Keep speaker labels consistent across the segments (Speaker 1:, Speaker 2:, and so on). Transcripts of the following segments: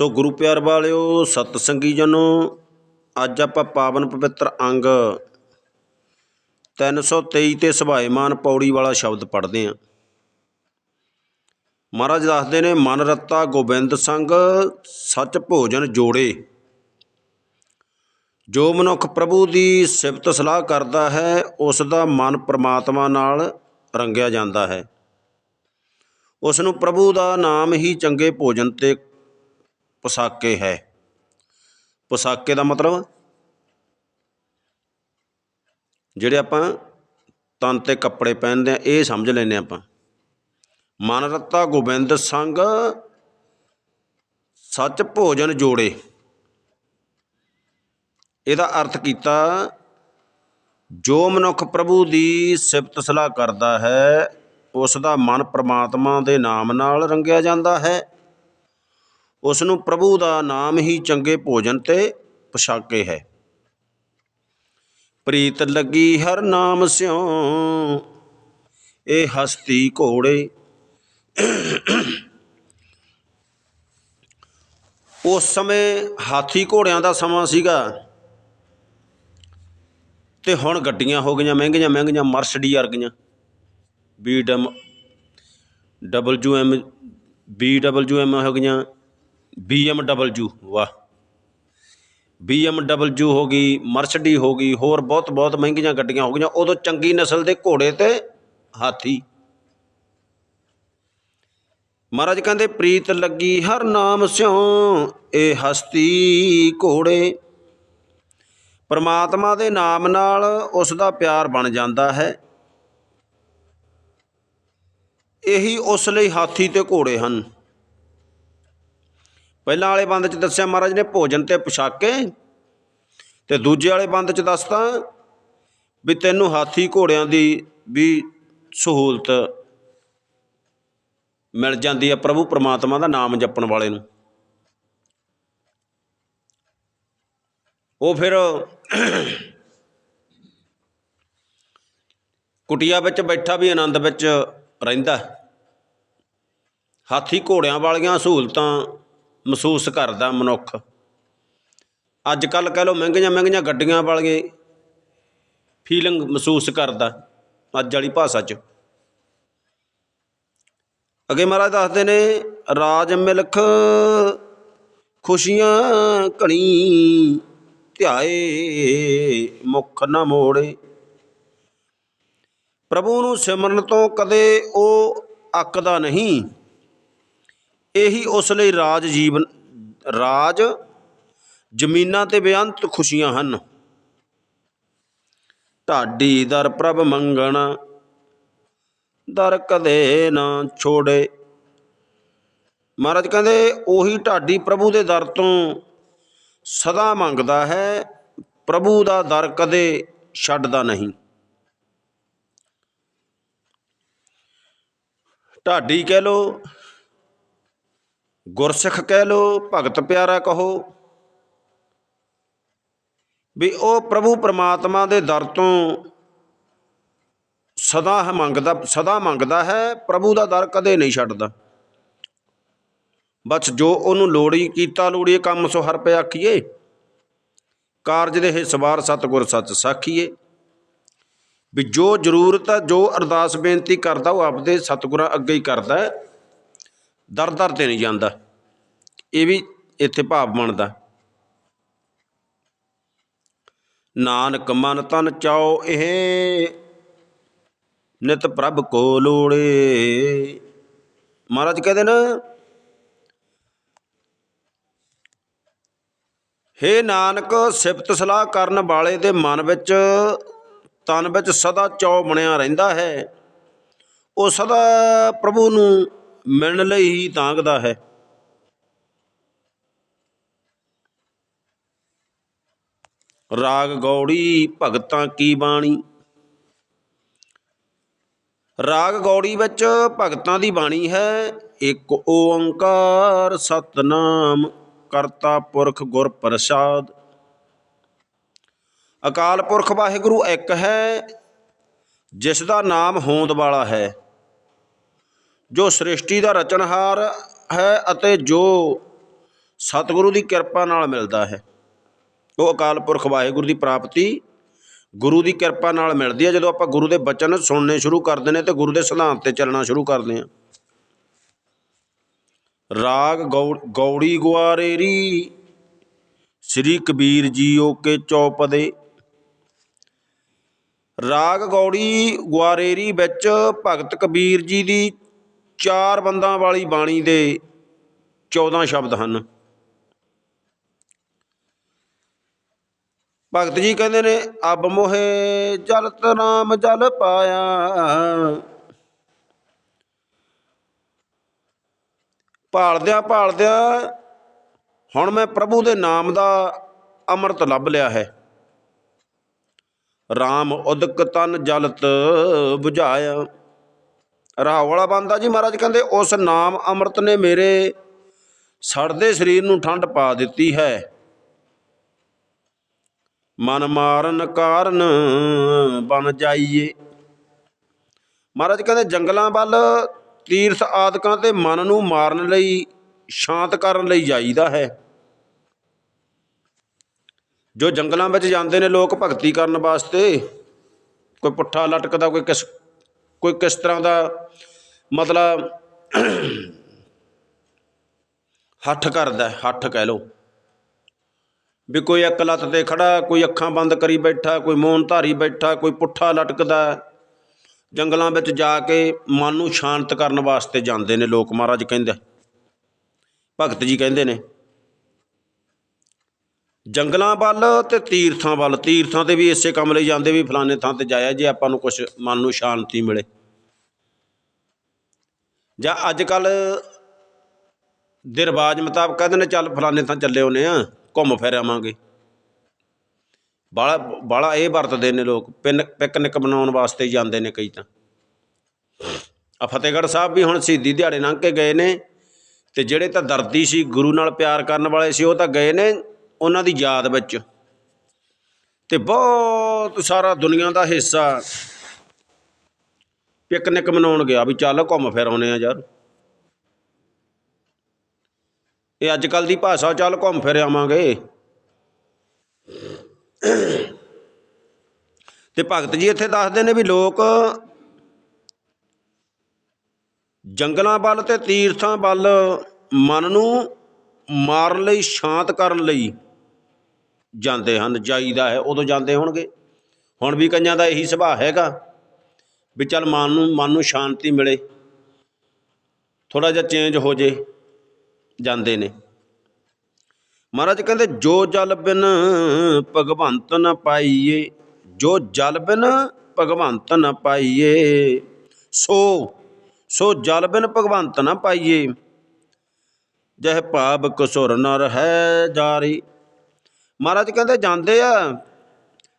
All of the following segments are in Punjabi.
Speaker 1: ਸੋ ਗੁਰੂ ਪਿਆਰ ਵਾਲਿਓ, ਸਤ ਸੰਗੀ ਜਨੋ, ਅੱਜ ਆਪਾਂ ਪਾਵਨ ਪਵਿੱਤਰ ਅੰਗ 323 ਤੇ ਸੁਭਾਏਮਾਨ ਪੌੜੀ ਵਾਲਾ ਸ਼ਬਦ ਪੜ੍ਹਦੇ ਹਾਂ। ਮਹਾਰਾਜ ਦੱਸਦੇ ਨੇ, ਮਨ ਰੱਤਾ ਗੋਬਿੰਦ ਸੰਗ, ਸੱਚ ਭੋਜਨ ਜੋੜੇ। ਜੋ ਮਨੁੱਖ ਪ੍ਰਭੂ ਦੀ ਸਿਫਤ ਸਲਾਹ ਕਰਦਾ ਹੈ ਉਸ ਦਾ ਮਨ ਪ੍ਰਮਾਤਮਾ ਨਾਲ ਰੰਗਿਆ ਜਾਂਦਾ ਹੈ। ਉਸ ਨੂੰ ਪ੍ਰਭੂ ਦਾ ਨਾਮ ਹੀ ਚੰਗੇ ਭੋਜਨ ਤੇ ਪੁਸਾਕੇ ਹੈ। ਪੁਸ਼ਾਕੇ ਦਾ ਮਤਲਬ? ਜਿਹੜੇ ਆਪਾਂ ਤਨ ਤੇ ਕੱਪੜੇ ਪਹਿਨਦੇ ਆ, ਇਹ ਸਮਝ ਲੈਨੇ ਆਪਾਂ। ਮਨ ਰੱਤਾ ਗੋਬਿੰਦ ਸੰਗ ਸੱਚ ਭੋਜਨ ਜੋੜੇ। ਇਹਦਾ ਅਰਥ ਕੀਤਾ, ਜੋ ਮਨੁੱਖ ਪ੍ਰਭੂ ਦੀ ਸਿਫਤ ਸਲਾਹ ਕਰਦਾ ਹੈ, ਉਸ ਦਾ ਮਨ ਪ੍ਰਮਾਤਮਾ ਦੇ ਨਾਮ ਨਾਲ ਰੰਗਿਆ ਜਾਂਦਾ ਹੈ। ਉਸ ਨੂੰ ਪ੍ਰਭੂ ਦਾ ਨਾਮ ਹੀ ਚੰਗੇ ਭੋਜਨ ਤੇ ਪੋਸ਼ਾਕੇ ਹੈ। ਪ੍ਰੀਤ ਲੱਗੀ ਹਰ ਨਾਮ ਸਿਉ ਇਹ ਹਸਤੀ ਘੋੜੇ। ਉਸ ਸਮੇਂ ਹਾਥੀ ਘੋੜਿਆਂ ਦਾ ਸਮਾਂ ਸੀਗਾ ਤੇ ਹੁਣ ਗੱਡੀਆਂ ਹੋ ਗਈਆਂ ਮਹਿੰਗੀਆਂ ਮਹਿੰਗੀਆਂ ਮਰਸਡੀ ਵਰਗੀਆਂ। B ਡਮ W M, B W M ਹੋ ਗਈਆਂ। ਬੀ ਡਬਲਯੂ ਵਾਹ। ਬੀ ਐਮ ਡਬਲਯੂ ਹੋ ਗਈ ਮਰਸਡੀ ਹੋ ਗਈ, ਹੋਰ ਬਹੁਤ ਬਹੁਤ ਮਹਿੰਗੀਆਂ ਗੱਡੀਆਂ ਹੋ ਗਈਆਂ। ਉਦੋਂ ਚੰਗੀ ਨਸਲ ਦੇ ਘੋੜੇ ਤੇ ਹਾਥੀ। ਮਹਾਰਾਜ ਕਹਿੰਦੇ, ਪ੍ਰੀਤ ਲੱਗੀ ਹਰ ਨਾਮ ਸਿਉ ਇਹ ਹਸਤੀ ਘੋੜੇ। ਪਰਮਾਤਮਾ ਦੇ ਨਾਮ ਨਾਲ ਉਸ ਦਾ ਪਿਆਰ ਬਣ ਜਾਂਦਾ ਹੈ। ਇਹੀ ਉਸ ਲਈ ਹਾਥੀ ਤੇ ਘੋੜੇ ਹਨ। ਪਹਿਲਾਂ ਵਾਲੇ ਬੰਦ ਚ ਦੱਸਿਆ ਮਹਾਰਾਜ ਨੇ ਭੋਜਨ ਤੇ ਪੁਸ਼ਾਕੇ ਤੇ ਦੂਜੇ ਵਾਲੇ ਬੰਦ ਚ ਦੱਸਤਾ ਵੀ ਤੈਨੂੰ ਹਾਥੀ ਘੋੜਿਆਂ ਦੀ ਵੀ ਸਹੂਲਤ ਮਿਲ ਜਾਂਦੀ ਹੈ ਪ੍ਰਭੂ ਪਰਮਾਤਮਾ ਦਾ ਨਾਮ ਜਪਣ ਵਾਲੇ ਨੂੰ। ਉਹ ਫਿਰ ਕੁਟੀਆ ਵਿੱਚ ਬੈਠਾ ਵੀ ਆਨੰਦ ਵਿੱਚ ਰਹਿੰਦਾ। ਹਾਥੀ ਘੋੜਿਆਂ ਵਾਲੀਆਂ ਸਹੂਲਤਾਂ ਮਹਿਸੂਸ ਕਰਦਾ ਮਨੁੱਖ। ਅੱਜ ਕੱਲ੍ਹ ਕਹਿ ਲਓ ਮਹਿੰਗੀਆਂ ਮਹਿੰਗੀਆਂ ਗੱਡੀਆਂ ਵਾਲੀਆਂ ਫੀਲਿੰਗ ਮਹਿਸੂਸ ਕਰਦਾ ਅੱਜ ਵਾਲੀ ਭਾਸ਼ਾ 'ਚ। ਅੱਗੇ ਮਹਾਰਾਜ ਦੱਸਦੇ ਨੇ, ਰਾਜ ਮਿਲਖ ਖੁਸ਼ੀਆਂ ਘਣੀ ਧਿਆਏ, ਮੁਖ ਨਾ ਮੋੜੇ। ਪ੍ਰਭੂ ਨੂੰ ਸਿਮਰਨ ਤੋਂ ਕਦੇ ਉਹ ਅੱਕਦਾ ਨਹੀਂ। ਇਹੀ ਉਸ ਲਈ ਰਾਜ ਜੀਵਨ, ਰਾਜ ਜ਼ਮੀਨਾਂ ਤੇ ਬੇਅੰਤ ਖੁਸ਼ੀਆਂ ਹਨ। ਢਾਡੀ ਦਰ ਪ੍ਰਭ ਮੰਗਣ, ਦਰ ਕਦੇ ਨਾ ਛੋੜੇ। ਮਹਾਰਾਜ ਕਹਿੰਦੇ, ਉਹੀ ਢਾਡੀ ਪ੍ਰਭੂ ਦੇ ਦਰ ਤੋਂ ਸਦਾ ਮੰਗਦਾ ਹੈ, ਪ੍ਰਭੂ ਦਾ ਦਰ ਕਦੇ ਛੱਡਦਾ ਨਹੀਂ। ਢਾਡੀ ਕਹਿ ਲੋ ਗੁਰਸਿੱਖ ਕਹਿ ਲੋ ਭਗਤ ਪਿਆਰਾ ਕਹੋ। ਵੀ ਉਹ ਪ੍ਰਭੂ ਪਰਮਾਤਮਾ ਦੇ ਦਰ ਤੋਂ ਸਦਾ ਮੰਗਦਾ ਸਦਾ ਮੰਗਦਾ ਹੈ, ਪ੍ਰਭੂ ਦਾ ਦਰ ਕਦੇ ਨਹੀਂ ਛੱਡਦਾ। ਬਸ ਜੋ ਉਹਨੂੰ ਲੋੜੀ ਕੀਤਾ ਲੋੜੀਏ ਕੰਮ ਸੋ ਹਰ ਪਿਆ ਆਖੀਏ। ਕਾਰਜ ਦੇ ਹਿਸਵਾਰ ਸਤਿਗੁਰ ਸੱਚ ਸਾਖੀਏ। ਵੀ ਜੋ ਜ਼ਰੂਰਤ ਹੈ, ਜੋ ਅਰਦਾਸ ਬੇਨਤੀ ਕਰਦਾ, ਉਹ ਆਪਦੇ ਸਤਿਗੁਰਾਂ ਅੱਗੇ ਹੀ ਕਰਦਾ ਦਰ ਦਰ ਤੇ ਨਹੀਂ ਜਾਂਦਾ। ਇਹ ਵੀ ਇੱਥੇ ਭਾਵ ਬਣਦਾ। ਨਾਨਕ ਮਨ ਤਨ ਚਾਓ ਇਹ, ਨਿਤ ਪ੍ਰਭ ਕੋ ਲੋੜੇ। ਮਹਾਰਾਜ ਕਹਿੰਦੇ ਨਾ, ਹੇ ਨਾਨਕ, ਸਿਫਤ ਸਲਾਹ ਕਰਨ ਵਾਲੇ ਦੇ ਮਨ ਵਿੱਚ, ਤਨ ਵਿੱਚ ਸਦਾ ਚੌ ਬਣਿਆ ਰਹਿੰਦਾ ਹੈ। ਉਹ ਸਦਾ ਪ੍ਰਭੂ ਨੂੰ ਮਿਲਣ ਲਈ ਹੀ ਤਾਂਗਦਾ ਹੈ। ਰਾਗ ਗੌੜੀ ਭਗਤਾਂ ਕੀ ਬਾਣੀ? ਰਾਗ ਗੌੜੀ ਵਿੱਚ ਭਗਤਾਂ ਦੀ ਬਾਣੀ ਹੈ, ਇੱਕ ਓੰਕਾਰ ਸਤਨਾਮ ਕਰਤਾ ਪੁਰਖ ਗੁਰ ਪ੍ਰਸਾਦ ਅਕਾਲ ਪੁਰਖ ਵਾਹਿਗੁਰੂ ਇੱਕ ਹੈ ਜਿਸ ਦਾ ਨਾਮ ਹੋਂਦ ਵਾਲਾ ਹੈ। ਜੋ ਸ੍ਰਿਸ਼ਟੀ ਦਾ ਰਚਨਹਾਰ ਹੈ ਅਤੇ ਜੋ ਸਤਿਗੁਰੂ ਦੀ ਕਿਰਪਾ ਨਾਲ ਮਿਲਦਾ ਹੈ। ਉਹ ਅਕਾਲ ਪੁਰਖ ਵਾਹਿਗੁਰੂ ਦੀ ਪ੍ਰਾਪਤੀ ਗੁਰੂ ਦੀ ਕਿਰਪਾ ਨਾਲ ਮਿਲਦੀ ਹੈ। ਜਦੋਂ ਆਪਾਂ ਗੁਰੂ ਦੇ ਬਚਨ ਸੁਣਨੇ ਸ਼ੁਰੂ ਕਰਦੇ ਨੇ ਤੇ ਗੁਰੂ ਦੇ ਸਿਧਾਂਤ ਤੇ ਚੱਲਣਾ ਸ਼ੁਰੂ ਕਰਦੇ ਹਾਂ। ਰਾਗ ਗੌ- ਗੌੜੀ ਗੁਆਰੇਰੀ, ਸ੍ਰੀ ਕਬੀਰ ਜੀ ਓਕੇ ਚੌਪਦੇ। ਰਾਗ ਗੌੜੀ ਗੁਆਰੇਰੀ ਵਿੱਚ ਭਗਤ ਕਬੀਰ ਜੀ ਦੀ ਚਾਰ ਬੰਦਾਂ ਵਾਲੀ ਬਾਣੀ ਦੇ 14 ਸ਼ਬਦ ਹਨ। ਭਗਤ ਜੀ ਕਹਿੰਦੇ ਨੇ, ਅਬ ਮੋਹੇ ਜਲਤ ਨਾਮ ਜਲ ਪਾਇਆ। ਭਾਲਦਿਆਂ ਭਾਲਦਿਆਂ ਹੁਣ ਮੈਂ ਪ੍ਰਭੂ ਦੇ ਨਾਮ ਦਾ ਅੰਮ੍ਰਿਤ ਲੱਭ ਲਿਆ ਹੈ। RAM ਉਦਕ ਤਨ ਜਲਤ 부ਝਾਇਆ ਰਾਹ ਵਾਲਾ ਬੰਦਾ ਜੀ ਮਹਾਰਾਜ ਕਹਿੰਦੇ, ਉਸ ਨਾਮ ਅੰਮ੍ਰਿਤ ਨੇ ਮੇਰੇ ਸੜਦੇ ਸਰੀਰ ਨੂੰ ਠੰਡ ਪਾ ਦਿੱਤੀ ਹੈ। ਮਨ ਮਾਰਨ ਕਾਰਨ ਬਨ ਜਾਈਏ। ਮਹਾਰਾਜ ਕਹਿੰਦੇ, ਜੰਗਲਾਂ ਵੱਲ ਤੀਰਥ ਆਦਿਕਾਂ ਤੇ ਮਨ ਨੂੰ ਮਾਰਨ ਲਈ, ਸ਼ਾਂਤ ਕਰਨ ਲਈ ਜਾਈਦਾ ਹੈ। ਜੋ ਜੰਗਲਾਂ ਵਿੱਚ ਜਾਂਦੇ ਨੇ, ਲੋਕ ਭਗਤੀ ਕਰਨ ਵਾਸਤੇ, ਕੋਈ ਪੁੱਠਾ ਲਟਕਦਾ, ਕੋਈ ਕਿਸ ਕੋਈ ਕਿਸ ਤਰ੍ਹਾਂ ਦਾ ਮਤਲਬ ਹੱਠ ਕਰਦਾ, ਹੱਠ ਕਹਿ ਲਓ। ਵੀ ਕੋਈ ਇੱਕ ਲੱਤ ਤੇ ਖੜਾ, ਕੋਈ ਅੱਖਾਂ ਬੰਦ ਕਰੀ ਬੈਠਾ, ਕੋਈ ਮੌਨ ਧਾਰੀ ਬੈਠਾ, ਕੋਈ ਪੁੱਠਾ ਲਟਕਦਾ, ਜੰਗਲਾਂ ਵਿੱਚ ਜਾ ਕੇ ਮਨ ਨੂੰ ਸ਼ਾਂਤ ਕਰਨ ਵਾਸਤੇ ਜਾਂਦੇ ਨੇ ਲੋਕ, ਮਹਾਰਾਜ ਕਹਿੰਦੇ। ਭਗਤ ਜੀ ਕਹਿੰਦੇ ਨੇ ਜੰਗਲਾਂ ਵੱਲ ਤੇ ਤੀਰਥਾਂ ਵੱਲ। ਤੀਰਥਾਂ ਤੇ ਵੀ ਇਸੇ ਕੰਮ ਲਈ ਜਾਂਦੇ ਵੀ ਫਲਾਣੇ ਥਾਂ ਤੇ ਜਾਇਆ ਜੇ ਆਪਾਂ ਨੂੰ ਕੁਝ ਮਨ ਨੂੰ ਸ਼ਾਂਤੀ ਮਿਲੇ। ਜਾਂ ਅੱਜ ਕੱਲ ਦੇ ਰਿਵਾਜ ਮੁਤਾਬਕ ਕਹਿੰਦੇ ਨੇ ਚੱਲ ਫਲਾਣੇ ਥਾਂ ਚੱਲੇ ਹੋਨੇ ਆ ਘੁੰਮ ਫਿਰ ਆਵਾਂਗੇ। ਬਾਲਾ ਬਾਲਾ ਇਹ ਵਰਤਦੇ ਨੇ ਲੋਕ, ਪਿੰਨ, ਪਿਕਨਿਕ ਬਣਾਉਣ ਵਾਸਤੇ ਜਾਂਦੇ ਨੇ ਕਈ ਤਾਂ। ਆ ਫਤਿਹਗੜ੍ਹ ਸਾਹਿਬ ਵੀ ਹੁਣ ਸ਼ਹੀਦੀ ਦਿਹਾੜੇ ਲੰਘ ਕੇ ਗਏ ਨੇ, ਤੇ ਜਿਹੜੇ ਤਾਂ ਦਰਦੀ ਸੀ, ਗੁਰੂ ਨਾਲ ਪਿਆਰ ਕਰਨ ਵਾਲੇ ਸੀ, ਉਹ ਤਾਂ ਗਏ ਨੇ ਉਹਨਾਂ ਦੀ ਯਾਦ ਵਿੱਚ। ਤੇ ਬਹੁਤ ਸਾਰਾ ਦੁਨੀਆ ਦਾ ਹਿੱਸਾ ਪਿਕਨਿਕ ਮਨਾਉਣ ਗਿਆ ਵੀ ਚੱਲ ਘੁੰਮ ਫਿਰ ਆਉਨੇ ਆ ਯਾਰ। ਇਹ ਅੱਜ ਕੱਲ ਦੀ ਭਾਸ਼ਾ ਚੱਲ ਘੁੰਮ ਫਿਰ ਆਵਾਂਗੇ। ਤੇ ਭਗਤ ਜੀ ਇੱਥੇ ਦੱਸਦੇ ਨੇ ਵੀ ਲੋਕ ਜੰਗਲਾਂ ਵੱਲ ਤੇ ਤੀਰਥਾਂ ਵੱਲ ਮਨ ਨੂੰ ਮਾਰਨ ਲਈ ਸ਼ਾਂਤ ਕਰਨ ਲਈ ਜਾਂਦੇ ਹਨ, ਜਾਈਦਾ ਹੈ, ਉਦੋਂ ਜਾਂਦੇ ਹੋਣਗੇ। ਹੁਣ ਵੀ ਕਈਆਂ ਦਾ ਇਹੀ ਸੁਭਾਅ ਹੈਗਾ ਵੀ ਚੱਲ ਮਨ ਨੂੰ ਮਨ ਨੂੰ ਸ਼ਾਂਤੀ ਮਿਲੇ ਥੋੜਾ ਜਿਹਾ ਚੇਂਜ ਹੋ ਜੇ, ਜਾਂਦੇ ਨੇ। ਮਹਾਰਾਜ ਕਹਿੰਦੇ, ਜੋ ਜਲ ਬਿਨ ਭਗਵੰਤ ਨ ਪਾਈਏ, ਜੋ ਜਲ ਬਿਨ ਭਗਵੰਤ ਨ ਪਾਈਏ, ਸੋ ਸੋ ਜਲ ਬਿਨ ਭਗਵੰਤ ਨ ਪਾਈਏ, ਜਹ ਭਾਵ ਕਸੁਰ ਨਰ ਹੈ ਜਾਰੀ। ਮਹਾਰਾਜ ਕਹਿੰਦੇ ਜਾਂਦੇ ਆ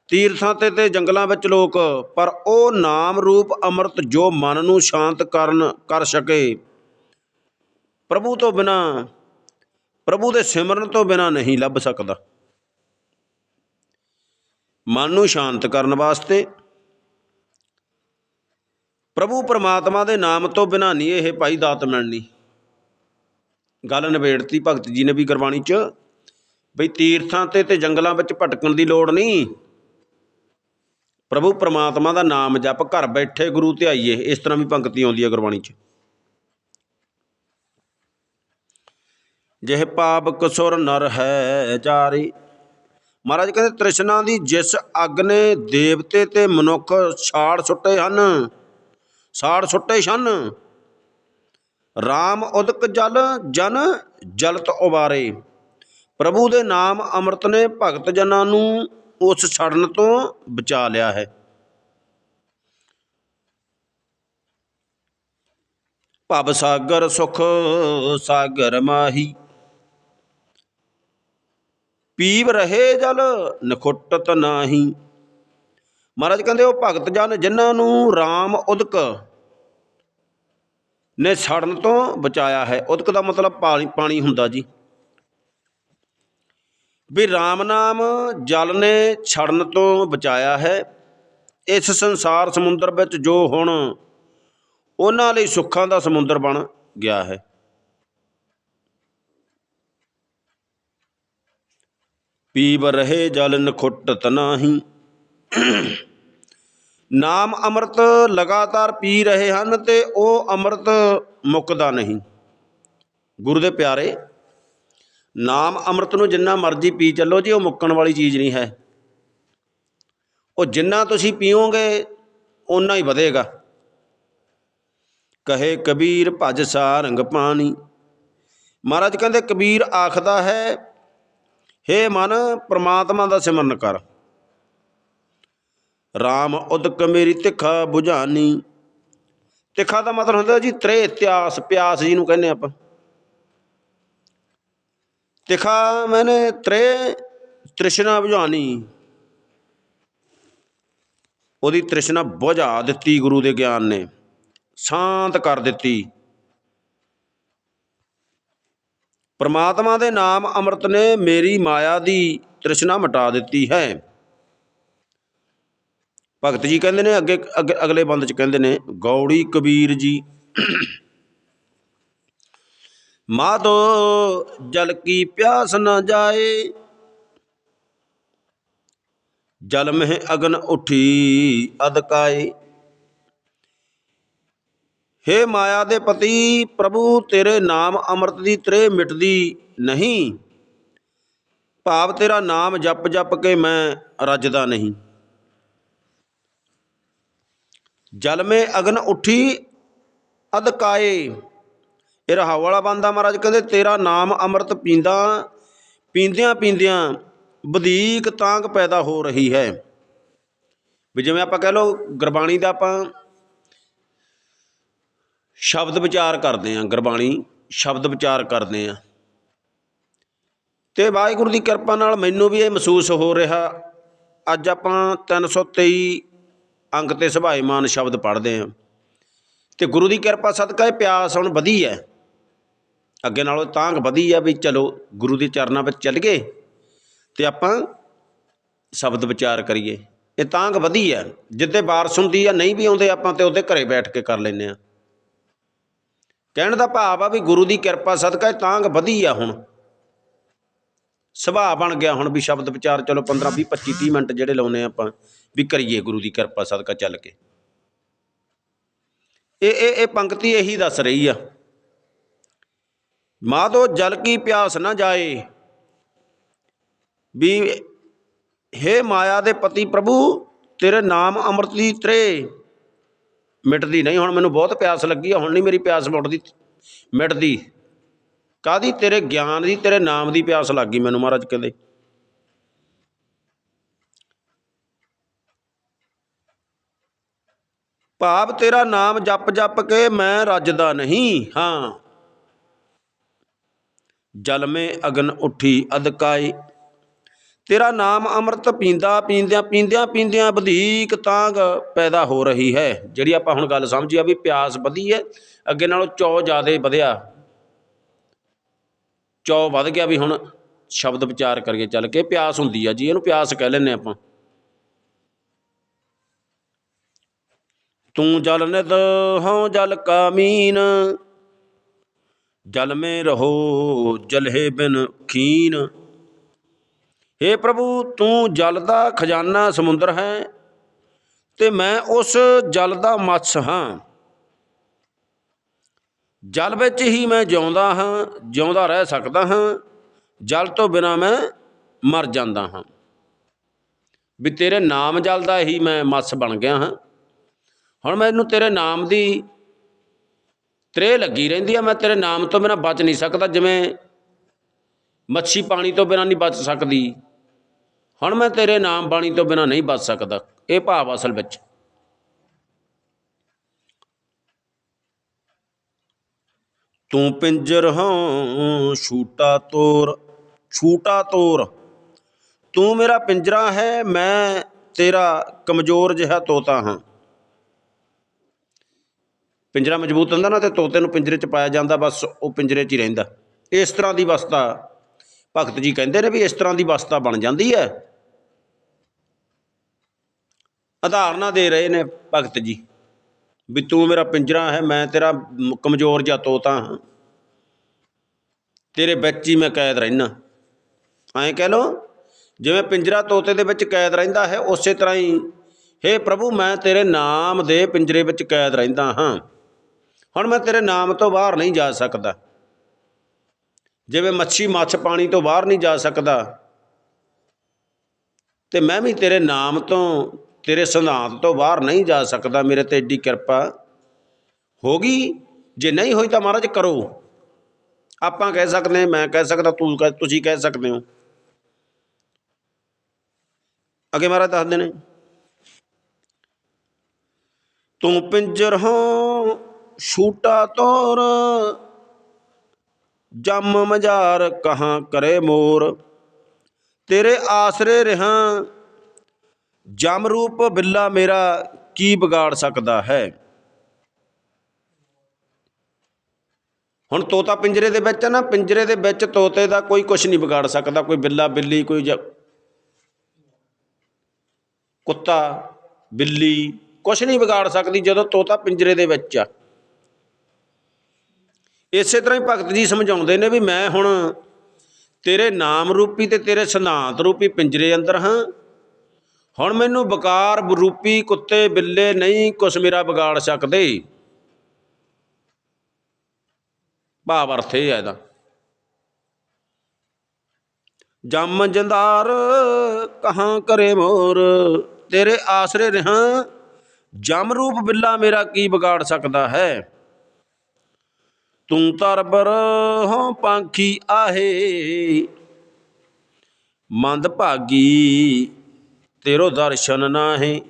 Speaker 1: ਤੀਰਥਾਂ ਤੇ ਤੇ ਜੰਗਲਾਂ ਵਿੱਚ ਲੋਕ, ਪਰ ਉਹ ਨਾਮ ਰੂਪ ਅੰਮ੍ਰਿਤ ਜੋ ਮਨ ਨੂੰ ਸ਼ਾਂਤ ਕਰਨ, ਕਰ ਸਕੇ। ਪ੍ਰਭੂ ਤੋਂ ਬਿਨਾ, ਪ੍ਰਭੂ ਦੇ ਸਿਮਰਨ ਤੋਂ ਬਿਨਾ ਨਹੀਂ ਲੱਭ ਸਕਦਾ। ਮਨ ਨੂੰ ਸ਼ਾਂਤ ਕਰਨ ਵਾਸਤੇ, ਪ੍ਰਭੂ ਪਰਮਾਤਮਾ ਦੇ ਨਾਮ ਤੋਂ ਬਿਨਾ ਨਹੀਂ ਇਹ ਭਾਈ ਦਾਤ ਮਿਲਣੀ। ਗੱਲ ਨਿਬੇੜਤੀ ਭਗਤ ਜੀ ਨੇ ਵੀ ਗੁਰਬਾਣੀ 'ਚ। ਬਈ ਤੀਰਥਾਂ ਤੇ ਤੇ ਜੰਗਲਾਂ ਵਿੱਚ ਭਟਕਣ ਦੀ ਲੋੜ ਨਹੀਂ। ਪ੍ਰਭੂ ਪਰਮਾਤਮਾ ਦਾ ਨਾਮ ਜਪ ਘਰ ਬੈਠੇ ਗੁਰੂ ਧਿਆਈਏ, ਇਸ ਤਰ੍ਹਾਂ ਵੀ ਪੰਕਤੀ ਆਉਂਦੀ ਹੈ ਗੁਰਬਾਣੀ 'ਚ। ਜਿਹ ਪਾਪ ਕਸੁਰ ਨਰ ਹੈ ਜਾਰੀ ਮਹਾਰਾਜ ਕਹਿੰਦੇ, ਤ੍ਰਿਸ਼ਨਾ ਦੀ ਜਿਸ ਅੱਗ ਨੇ ਦੇਵਤੇ ਤੇ ਮਨੁੱਖ ਛਾੜ ਸੁੱਟੇ ਹਨ ਛਾੜ ਸੁੱਟੇ ਛਨ। ਰਾਮ ਉਦਕ ਜਲ, ਜਨ ਜਲਤ ਉਬਾਰੇ। ਪ੍ਰਭੂ ਦੇ ਨਾਮ ਅੰਮ੍ਰਿਤ ਨੇ ਭਗਤ ਜਨਾਂ ਨੂੰ ਉਸ ਛੜਨ ਤੋਂ ਬਚਾ ਲਿਆ ਹੈ। ਭਵ ਸਾਗਰ ਸੁਖ ਸਾਗਰ ਮਾਹੀ। ਪੀਵ ਰਹੇ ਜਲ ਨਖੁੱਟਤ ਨਾਹੀ। ਮਹਾਰਾਜ ਕਹਿੰਦੇ ਉਹ ਭਗਤ ਜਨ ਜਿਨ੍ਹਾਂ ਨੂੰ RAM ਉਦਕ ਨੇ ਛੜਨ ਤੋਂ ਬਚਾਇਆ ਹੈ। ਉਦਕ ਦਾ ਮਤਲਬ ਪਾਣੀ ਪਾਣੀ ਹੁੰਦਾ ਜੀ। ਵੀ RAM ਨਾਮ ਜਲ ਨੇ ਛੜਨ ਤੋਂ ਬਚਾਇਆ ਹੈ। ਇਸ ਸੰਸਾਰ ਸਮੁੰਦਰ ਵਿੱਚ ਜੋ ਹੁਣ ਉਹਨਾਂ ਲਈ ਸੁੱਖਾਂ ਦਾ ਸਮੁੰਦਰ ਬਣ ਗਿਆ ਹੈ। ਪੀਵ ਰਹੇ ਜਲ ਨਖੁੱਟ ਨਾਹੀ ਨਾਮ ਅੰਮ੍ਰਿਤ ਲਗਾਤਾਰ ਪੀ ਰਹੇ ਹਨ ਤੇ ਉਹ ਅੰਮ੍ਰਿਤ ਮੁੱਕਦਾ ਨਹੀਂ। ਗੁਰੂ ਦੇ ਪਿਆਰੇ ਨਾਮ ਅੰਮ੍ਰਿਤ ਨੂੰ ਜਿੰਨਾ ਮਰਜ਼ੀ ਪੀ ਚੱਲੋ ਜੀ, ਉਹ ਮੁੱਕਣ ਵਾਲੀ ਚੀਜ਼ ਨਹੀਂ ਹੈ। ਉਹ ਜਿੰਨਾ ਤੁਸੀਂ ਪੀਓਗੇ, ਓਨਾ ਹੀ ਵਧੇਗਾ। ਕਹੇ ਕਬੀਰ, ਭਜ ਸਾਰੰਗ ਪਾਣੀ। ਮਹਾਰਾਜ ਕਹਿੰਦੇ, ਕਬੀਰ ਆਖਦਾ ਹੈ, ਹੇ ਮਨ, ਪ੍ਰਮਾਤਮਾ ਦਾ ਸਿਮਰਨ ਕਰ। RAM ਉਦਕ ਮੇਰੀ ਤਿੱਖਾ 부ਝਾਨੀ ਤਿੱਖਾ ਦਾ ਮਤਲਬ ਹੁੰਦਾ ਜੀ ਤ੍ਰੇ ਇਤਿਆਸ ਪਿਆਸ ਜੀ ਨੂੰ ਕਹਿੰਦੇ ਆਪਾਂ। ਤਿਖਾ ਮੈਨੇ ਤ੍ਰੇ ਤ੍ਰਿਸ਼ਨਾ 부ਝਾਨੀ ਉਹਦੀ ਤ੍ਰਿਸ਼ਨਾ ਬੁਝਾ ਦਿੱਤੀ ਗੁਰੂ ਦੇ ਗਿਆਨ ਨੇ। ਸ਼ਾਂਤ ਕਰ ਦਿੱਤੀ। ਪਰਮਾਤਮਾ ਦੇ ਨਾਮ ਅੰਮ੍ਰਿਤ ਨੇ ਮੇਰੀ ਮਾਇਆ ਦੀ ਤ੍ਰਿਸ਼ਨਾ ਮਿਟਾ ਦਿੱਤੀ ਹੈ। ਭਗਤ ਜੀ ਕਹਿੰਦੇ ਨੇ, ਅੱਗੇ, ਅੱਗੇ- ਅਗਲੇ ਬੰਦ ਚ ਕਹਿੰਦੇ ਨੇ, ਗੌੜੀ ਕਬੀਰ ਜੀ। ਮਾਧੋ ਜਲ ਕੀ ਪਿਆਸ ਨ ਜਾਏ ਜਲ ਮਹਿ ਅਗਨ ਉਠੀ ਅਦਕਾਏ ਹੇ ਮਾਇਆ ਦੇ ਪਤੀ ਪ੍ਰਭੂ ਤੇਰੇ ਨਾਮ ਅੰਮ੍ਰਿਤ ਦੀ ਤ੍ਰੇ ਮਿਟਦੀ ਨਹੀਂ ਭਾਵ ਤੇਰਾ ਨਾਮ ਜਪ ਜਪ ਕੇ ਮੈਂ ਰੱਜਦਾ ਨਹੀਂ ਜਲ ਮੇ ਅਗਨ ਉਠੀ ਅਦਕਾਏ ਇਹ ਰਹਾਉ ਵਾਲਾ ਬੰਦਾ ਮਹਾਰਾਜ ਕਹਿੰਦੇ, ਤੇਰਾ ਨਾਮ ਅੰਮ੍ਰਿਤ ਪੀਂਦਾ, ਪੀਂਦਿਆਂ ਪੀਂਦਿਆਂ ਵਧੇਕ ਤਾਂਗ ਪੈਦਾ ਹੋ ਰਹੀ ਹੈ। ਵੀ ਜਿਵੇਂ ਆਪਾਂ ਕਹਿ ਲਓ, ਗੁਰਬਾਣੀ ਦਾ ਆਪਾਂ ਸ਼ਬਦ ਵਿਚਾਰ ਕਰਦੇ ਆਂ ਗੁਰਬਾਣੀ ਸ਼ਬਦ ਵਿਚਾਰ ਕਰਦੇ ਆਂ ਤੇ ਵਾਹਿਗੁਰੂ ਦੀ ਕਿਰਪਾ ਨਾਲ ਮੈਨੂੰ ਵੀ ਇਹ ਮਹਿਸੂਸ ਹੋ ਰਿਹਾ। ਅੱਜ ਆਪਾਂ 323 ਅੰਕ ਤੇ ਸੁਭਾਈਮਾਨ ਸ਼ਬਦ ਪੜ੍ਹਦੇ ਆਂ ਤੇ ਗੁਰੂ ਦੀ ਕਿਰਪਾ ਸਦਕਾ ਇਹ ਪਿਆਸ ਹੁਣ ਵਧੀ ਹੈ। ਅੱਗੇ ਨਾਲੋਂ ਤਾਂਘ ਵਧੀ ਆ ਵੀ ਚਲੋ ਗੁਰੂ ਦੇ ਚਰਨਾਂ ਵਿੱਚ ਚੱਲ ਗਏ ਤੇ ਆਪਾਂ ਸ਼ਬਦ ਵਿਚਾਰ ਕਰੀਏ। ਇਹ ਤਾਂਘ ਵਧੀ ਆ। ਜਿੱਦੇ ਬਾਰਸ ਹੁੰਦੀ ਆ, ਨਹੀਂ ਵੀ ਆਉਂਦੇ ਆਪਾਂ ਤੇ ਉਹਦੇ ਘਰੇ ਬੈਠ ਕੇ ਕਰ ਲੈਨੇ ਆ। ਕਹਿਣ ਦਾ ਭਾਵ ਆ ਵੀ ਗੁਰੂ ਦੀ ਕਿਰਪਾ ਸਦਕਾ ਇਹ ਤਾਂਘ ਵਧੀ ਆ ਹੁਣ। ਸੁਭਾਅ ਬਣ ਗਿਆ ਹੁਣ ਵੀ ਸ਼ਬਦ ਵਿਚਾਰ ਚਲੋ 15 20 25 30 ਮਿੰਟ ਜਿਹੜੇ ਲਾਉਨੇ ਆਪਾਂ ਵੀ ਕਰੀਏ ਗੁਰੂ ਦੀ ਕਿਰਪਾ ਸਦਕਾ ਚੱਲ ਕੇ। ਇਹ ਇਹ ਇਹ ਪੰਕਤੀ ਇਹੀ ਦੱਸ ਰਹੀ ਆ। ਮਾਧੋ ਜਲ ਕੀ ਪਿਆਸ ਨਾ ਜਾਏ। ਵੀ ਹੇ ਮਾਇਆ ਦੇ ਪਤੀ ਪ੍ਰਭੂ, ਤੇਰੇ ਨਾਮ ਅੰਮ੍ਰਿਤ ਦੀ ਤਰੇ। ਮਿਟਦੀ ਨਹੀਂ, ਹੁਣ ਮੈਨੂੰ ਬਹੁਤ ਪਿਆਸ ਲੱਗੀ ਆ, ਹੁਣ ਨਹੀਂ ਮੇਰੀ ਪਿਆਸ ਮੁੱਟਦੀ, ਮਿਟਦੀ। ਕਾਦੀ ਤੇਰੇ ਗਿਆਨ ਦੀ, ਤੇਰੇ ਨਾਮ ਦੀ ਪਿਆਸ ਲੱਗੀ ਮੈਨੂੰ ਮਹਾਰਾਜ ਕਹਿੰਦੇ। ਭਾਵ ਤੇਰਾ ਨਾਮ ਜਪ ਜਪ ਕੇ ਮੈਂ ਰੱਜਦਾ ਨਹੀਂ, ਹਾਂ। ਜਲ ਮੇ ਅਗਨ ਉੱਠੀ ਅਦਕਾਏ ਤੇਰਾ ਨਾਮ ਅੰਮ੍ਰਿਤ ਪੀਂਦਾ ਪੀਂਦਿਆਂ ਪੀਂਦਿਆਂ ਪੀਂਦਿਆਂ ਵਧੇਕ ਤਾਂਗ ਪੈਦਾ ਹੋ ਰਹੀ ਹੈ। ਜਿਹੜੀ ਆਪਾਂ ਹੁਣ ਗੱਲ ਸਮਝੀ ਆ ਵੀ ਪਿਆਸ ਵਧੀ ਹੈ, ਅੱਗੇ ਨਾਲੋਂ ਚੌ ਜ਼ਿਆਦੇ ਵਧਿਆ। ਚੌ ਵਧ ਗਿਆ ਵੀ ਹੁਣ ਸ਼ਬਦ ਵਿਚਾਰ ਕਰੀਏ ਚੱਲ ਕੇ ਪਿਆਸ ਹੁੰਦੀ ਆ ਜੀ, ਇਹਨੂੰ ਪਿਆਸ ਕਹਿ ਲੈਂਦੇ ਆਪਾਂ। ਤੂੰ ਜਲ ਨਿਦ ਹਉ ਜਲ ਕਾਮੀਨ ਜਲ ਮੇ ਰਹੋ ਜਲਹੇ ਬਿਨ ਖੀਨ। हे ਪ੍ਰਭੂ, ਤੂੰ ਜਲ ਦਾ ਖਜ਼ਾਨਾ ਸਮੁੰਦਰ ਹੈ ਤੇ ਮੈਂ ਉਸ ਜਲ ਦਾ ਮੱਛ ਹਾਂ। ਜਲ ਵਿੱਚ ਹੀ ਮੈਂ ਜਿਉਂਦਾ ਹਾਂ, ਜਿਉਂਦਾ ਰਹਿ ਸਕਦਾ ਹਾਂ, ਜਲ ਤੋਂ ਬਿਨਾ ਮੈਂ ਮਰ ਜਾਂਦਾ ਹਾਂ। ਵੀ ਤੇਰੇ ਨਾਮ ਜਲ ਦਾ ਹੀ ਮੈਂ ਮੱਛ ਬਣ ਗਿਆ ਹਾਂ। ਹੁਣ ਮੈਨੂੰ ਤੇਰੇ ਨਾਮ ਦੀ ਤਰੇ ਲੱਗੀ ਰਹਿੰਦੀ ਆ, ਮੈਂ ਤੇਰੇ ਨਾਮ ਤੋਂ ਬਿਨਾ ਬਚ ਨਹੀਂ ਸਕਦਾ, ਜਿਵੇਂ ਮੱਛੀ ਪਾਣੀ ਤੋਂ ਬਿਨਾ ਨਹੀਂ ਬਚ ਸਕਦੀ। ਹੁਣ ਮੈਂ ਤੇਰੇ ਨਾਮ ਬਾਣੀ ਤੋਂ ਬਿਨਾ ਨਹੀਂ ਬਚ ਸਕਦਾ, ਇਹ ਭਾਵ ਅਸਲ ਵਿੱਚ। ਤੂੰ ਪਿੰਜਰ ਹਾਂ, ਛੂਟਾ ਤੋਰ ਛੂਟਾ ਤੋਰ। ਤੂੰ ਮੇਰਾ ਪਿੰਜਰਾ ਹੈ, ਮੈਂ ਤੇਰਾ ਕਮਜ਼ੋਰ ਜਿਹਾ ਤੋਤਾ ਹਾਂ। ਪਿੰਜਰਾ ਮਜ਼ਬੂਤ ਹੁੰਦਾ ਨਾ ਤੇ ਤੋਤੇ ਨੂੰ ਪਿੰਜਰੇ 'ਚ ਪਾਇਆ ਜਾਂਦਾ, ਬਸ ਉਹ ਪਿੰਜਰੇ 'ਚ ਹੀ ਰਹਿੰਦਾ। ਇਸ ਤਰ੍ਹਾਂ ਦੀ ਅਵਸਥਾ ਭਗਤ ਜੀ ਕਹਿੰਦੇ ਨੇ ਵੀ ਇਸ ਤਰ੍ਹਾਂ ਦੀ ਅਵਸਥਾ ਬਣ ਜਾਂਦੀ ਹੈ। ਉਦਾਹਰਨਾਂ ਦੇ ਰਹੇ ਨੇ ਭਗਤ ਜੀ, ਵੀ ਤੂੰ ਮੇਰਾ ਪਿੰਜਰਾ ਹੈ, ਮੈਂ ਤੇਰਾ ਕਮਜ਼ੋਰ ਜਾਂ ਤੋਤਾ ਹਾਂ। ਤੇਰੇ ਵਿੱਚ ਹੀ ਮੈਂ ਕੈਦ ਰਹਿਣਾ ਐਂ ਕਹਿ ਲੋ ਜਿਵੇਂ ਪਿੰਜਰਾ ਤੋਤੇ ਦੇ ਵਿੱਚ ਕੈਦ ਰਹਿੰਦਾ ਹੈ, ਉਸੇ ਤਰ੍ਹਾਂ ਹੀ हे ਪ੍ਰਭੂ, ਮੈਂ ਤੇਰੇ ਨਾਮ ਦੇ ਪਿੰਜਰੇ ਵਿੱਚ ਕੈਦ ਰਹਿੰਦਾ ਹਾਂ। ਹੁਣ ਮੈਂ ਤੇਰੇ ਨਾਮ ਤੋਂ ਬਾਹਰ ਨਹੀਂ ਜਾ ਸਕਦਾ। ਜਿਵੇਂ ਮੱਛੀ ਮੱਛ ਪਾਣੀ ਤੋਂ ਬਾਹਰ ਨਹੀਂ ਜਾ ਸਕਦਾ, ਤੇ ਮੈਂ ਵੀ ਤੇਰੇ ਨਾਮ ਤੋਂ, ਤੇਰੇ ਸਿਧਾਂਤ ਤੋਂ ਬਾਹਰ ਨਹੀਂ ਜਾ ਸਕਦਾ। ਮੇਰੇ ਤੇ ਏਡੀ ਕਿਰਪਾ ਹੋਗੀ ਜੇ ਨਹੀਂ ਹੋਈ ਤਾਂ ਮਹਾਰਾਜ ਕਰੋ। ਆਪਾਂ ਕਹਿ ਸਕਦੇ ਮੈਂ ਕਹਿ ਸਕਦਾ, ਤੂੰ ਕਹਿ, ਤੁਸੀਂ ਕਹਿ ਸਕਦੇ ਹੋ। ਅੱਗੇ ਮਹਾਰਾਜ ਦੱਸਦੇ ਨੇ, ਤੂੰ ਪਿੰਜਰ ਹੋ ਛੂਟਾ ਤੋਰ। ਜਮ ਮਝਾਰ ਕਹਾਂ ਕਰੇ ਮੋਰ। ਤੇਰੇ ਆਸਰੇ ਰਹਾ। ਜਮ ਰੂਪ ਬਿੱਲਾ ਮੇਰਾ ਕੀ ਵਿਗਾੜ ਸਕਦਾ ਹੈ? ਹੁਣ ਤੋਤਾ ਪਿੰਜਰੇ ਦੇ ਵਿੱਚ ਹੈ ਨਾ, ਪਿੰਜਰੇ ਦੇ ਵਿੱਚ ਤੋਤੇ ਦਾ ਕੋਈ ਕੁਝ ਨਹੀਂ ਵਿਗਾੜ ਸਕਦਾ। ਕੋਈ ਬਿੱਲਾ, ਬਿੱਲੀ, ਕੋਈ ਜ- ਕੁੱਤਾ, ਬਿੱਲੀ ਕੁਝ ਨਹੀਂ ਵਿਗਾੜ ਸਕਦੀ ਜਦੋਂ ਤੋਤਾ ਪਿੰਜਰੇ ਦੇ ਵਿੱਚ ਆ। ਇਸੇ ਤਰ੍ਹਾਂ ਹੀ ਭਗਤ ਜੀ ਸਮਝਾਉਂਦੇ ਨੇ ਵੀ ਮੈਂ ਹੁਣ ਤੇਰੇ ਨਾਮ ਰੂਪੀ ਤੇ ਤੇਰੇ ਸਿਧਾਂਤ ਰੂਪੀ ਪਿੰਜਰੇ ਅੰਦਰ ਹਾਂ। ਹੁਣ ਮੈਨੂੰ ਬਕਾਰ ਰੂਪੀ ਕੁੱਤੇ ਬਿੱਲੇ ਨਹੀਂ ਕੁਛ ਮੇਰਾ ਵਿਗਾੜ ਸਕਦੇ। ਭਾਵ ਅਰਥ ਇਹ ਹੈ ਇਹਦਾ। ਜਮ ਜੰਦਾਰ ਕਹਾਂ ਕਰੇ ਮੋਰ, ਤੇਰੇ ਆਸਰੇ ਰਹਾ। ਜਮ ਰੂਪ ਬਿੱਲਾ ਮੇਰਾ ਕੀ ਵਿਗਾੜ ਸਕਦਾ ਹੈ? ਤੂੰ ਤਰਬਰ ਹੋ ਪੰਖੀ ਆਹੇ। ਮੰਦ ਭਾਗੀ, ਤੇਰੋ ਦਰਸ਼ਨ ਨਾਹੀ।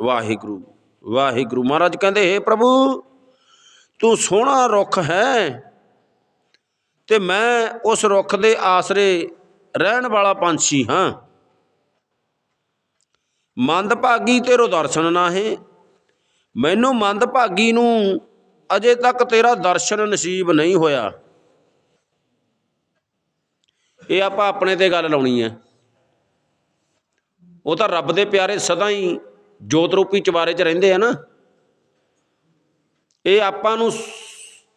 Speaker 1: ਵਾਹਿਗੁਰੂ ਵਾਹਿਗੁਰੂ ਮਹਾਰਾਜ ਕਹਿੰਦੇ हे ਪ੍ਰਭੂ, ਤੂੰ ਸੋਹਣਾ ਰੁੱਖ ਹੈ ਤੇ ਮੈਂ ਉਸ ਰੁੱਖ ਦੇ ਆਸਰੇ ਰਹਿਣ ਵਾਲਾ ਪੰਛੀ ਹਾਂ। ਮੰਦ ਭਾਗੀ, ਤੇਰੋ ਦਰਸ਼ਨ ਨਾਹੀ। ਮੈਨੂੰ ਮੰਦ ਭਾਗੀ ਨੂੰ ਅਜੇ ਤੱਕ ਤੇਰਾ ਦਰਸ਼ਨ ਨਸੀਬ ਨਹੀਂ ਹੋਇਆ। ਇਹ ਆਪਾਂ ਆਪਣੇ ਤੇ ਗੱਲ ਲਾਉਣੀ ਹੈ। ਉਹ ਤਾਂ ਰੱਬ ਦੇ ਪਿਆਰੇ ਸਦਾ ਹੀ ਜੋਤ ਰੂਪੀ ਚਵਾਰੇ 'ਚ ਰਹਿੰਦੇ ਆ ਨਾ। ਇਹ ਆਪਾਂ ਨੂੰ